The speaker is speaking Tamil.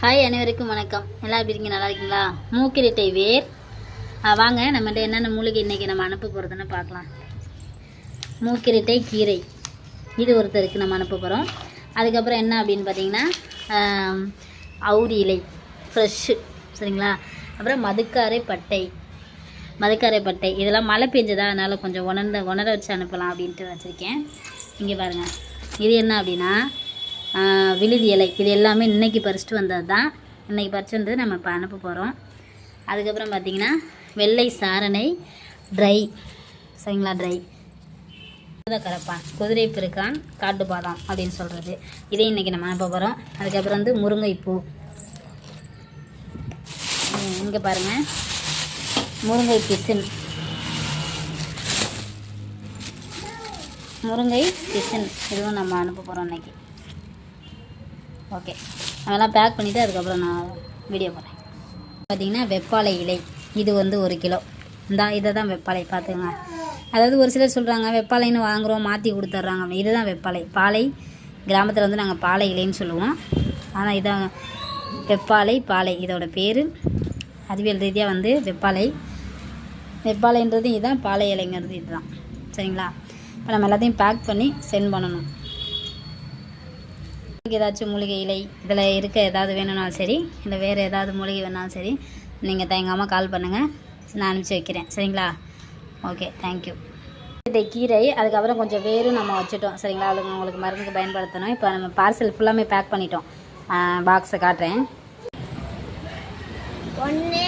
ஹாய் அனைவருக்கும் வணக்கம். எல்லாம் எப்படி இருக்கீங்க? நல்லா இருக்கீங்களா? மூக்கிரட்டை வேர். வாங்க நம்மகிட்ட என்னென்ன மூலிகை இன்றைக்கி நம்ம அனுப்ப போகிறதுன்னு பார்க்கலாம். மூக்கிரட்டை கீரை. இது ஒருத்தருக்கு நம்ம அனுப்ப போகிறோம் அதுக்கப்புறம் என்ன அப்படின்னு பார்த்தீங்கன்னா அவுரி இலை. ஃப்ரெஷ்ஷு சரிங்களா? அப்புறம் மதுக்காரை பட்டை. மதுக்காரை பட்டை. இதெல்லாம் மழை பெஞ்சதா? அதனால் கொஞ்சம் உணர்ந்த உணர வச்சு அனுப்பலாம் அப்படின்ட்டு வச்சுருக்கேன். இங்கே பாருங்கள் இது என்ன அப்படின்னா விழுதி இலை. இது எல்லாமே இன்றைக்கி பறிச்சுட்டு வந்தது தான் இன்றைக்கி பறிச்சு வந்தது நம்ம இப்போ அனுப்ப போகிறோம் அதுக்கப்புறம் பார்த்திங்கன்னா வெள்ளை சாரணை ட்ரை. சரிங்களா ட்ரை. கரப்பான் குதிரை பெருக்கான் காட்டு பாதாம் அப்படின்னு சொல்கிறது இதே இன்றைக்கி நம்ம அனுப்ப போகிறோம் அதுக்கப்புறம் வந்து முருங்கைப்பூ. இங்கே பாருங்கள் முருங்கை பிசின். முருங்கை பிசின். இதுவும் நம்ம அனுப்ப போகிறோம் இன்னைக்கு. ஓகே. அதெல்லாம் பேக் பண்ணிவிட்டு அதுக்கப்புறம் நான் வீடியோ போகிறேன் பார்த்திங்கன்னா வெப்பாலை இலை இது வந்து ஒரு கிலோ. இந்த இதை தான் வெப்பாலை பார்த்துக்கோங்க அதாவது ஒரு சிலர் சொல்கிறாங்க வெப்பாலைன்னு வாங்குகிறோம் மாற்றி கொடுத்துட்றாங்க அப்படின்னு. இதுதான் வெப்பாலை பாலை கிராமத்தில் வந்து நாங்கள் பாலை இலைன்னு சொல்லுவோம். ஆனால் இதான் வெப்பாலை பாலை. இதோட பேர் அறிவியல் ரீதியாக வந்து வெப்பாலை வெப்பாலைன்றது இதுதான் பாலை இலைங்கிறது இதுதான். சரிங்களா? இப்போ நம்ம எல்லாத்தையும் பேக் பண்ணி சென்ட் பண்ணணும். ஏதாச்சும் மூலிகை இலை இதில் இருக்க ஏதாவது வேணும்னாலும் சரி இல்லை வேறு ஏதாவது மூலிகை வேணாலும் சரி நீங்கள் தயங்காமல் கால் பண்ணுங்கள் நான் அனுப்பிச்சி வைக்கிறேன். சரிங்களா? ஓகே தேங்க்யூ இந்த கீரை அதுக்கப்புறம் கொஞ்சம் வேரும் நம்ம வச்சுட்டோம். சரிங்களா? அவளுக்கு உங்களுக்கு மருந்துக்கு பயன்படுத்தணும். இப்போ நம்ம பார்சல் ஃபுல்லாமே பேக் பண்ணிட்டோம். பாக்ஸை காட்டுறேன். ஒன்று